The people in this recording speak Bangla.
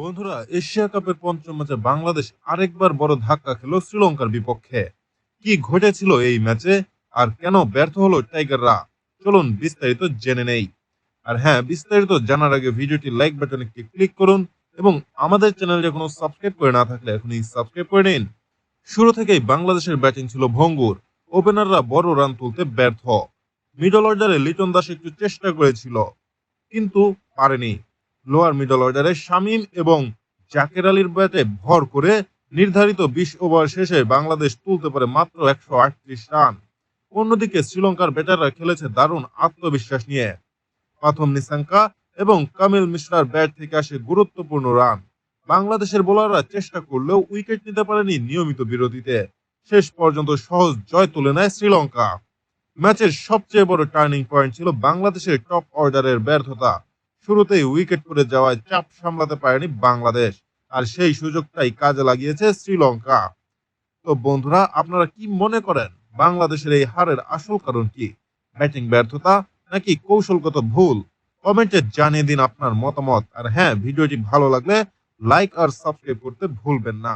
বন্ধুরা, এশিয়া কাপের পঞ্চম ম্যাচে বাংলাদেশ আরেকবার বড় ধাক্কা খেল শ্রীলঙ্কার বিপক্ষে। কি ঘটেছিল এই ম্যাচে আর কেন ব্যর্থ হলো টাইগাররা? চলুন বিস্তারিত জেনে নেই। আর হ্যাঁ বিস্তারিত জানার আগে ভিডিওটি লাইক বাটনে ক্লিক করুন এবং আমাদের চ্যানেলটি এখনও সাবস্ক্রাইব করে না থাকলে এখনই সাবস্ক্রাইব করে নিন। শুরু থেকেই বাংলাদেশের ব্যাটিং ছিল ভঙ্গুর। ওপেনাররা বড় রান তুলতে ব্যর্থ। মিডল অর্ডারে লিটন দাস একটু চেষ্টা করেছিল, কিন্তু পারেনি। লোয়ার মিডল অর্ডারে শামীম এবং জাকের আলীর ব্যাটে ভর করে নির্ধারিত বিশ ওভার শেষে বাংলাদেশ তুলতে পারে মাত্র একশো আটত্রিশ রান। অন্যদিকে শ্রীলঙ্কার ব্যাটাররা খেলেছে দারুণ আত্মবিশ্বাস নিয়ে। প্রথম নিসাঙ্কা এবং কামিল মিশ্রার ব্যাট থেকে আসে গুরুত্বপূর্ণ রান। বাংলাদেশের বোলাররা চেষ্টা করলেও উইকেট নিতে পারেনি নিয়মিত বিরতিতে। শেষ পর্যন্ত সহজ জয় তুলে নেয় শ্রীলঙ্কা। ম্যাচের সবচেয়ে বড় টার্নিং পয়েন্ট ছিল বাংলাদেশের টপ অর্ডারের ব্যর্থতা। শুরুতেই উইকেট পড়ে যাওয়ায় চাপ সামলাতে পারেনি বাংলাদেশ। আর সেই সুযোগটাই কাজে লাগিয়েছে শ্রীলঙ্কা। তো বন্ধুরা, আপনারা কি মনে করেন, বাংলাদেশের এই হারের আসল কারণ কি? ব্যাটিং ব্যর্থতা নাকি কৌশলগত ভুল? কমেন্টে জানিয়ে দিন আপনার মতামত। আর হ্যাঁ ভিডিওটি ভালো লাগলে লাইক আর সাবস্ক্রাইব করতে ভুলবেন না।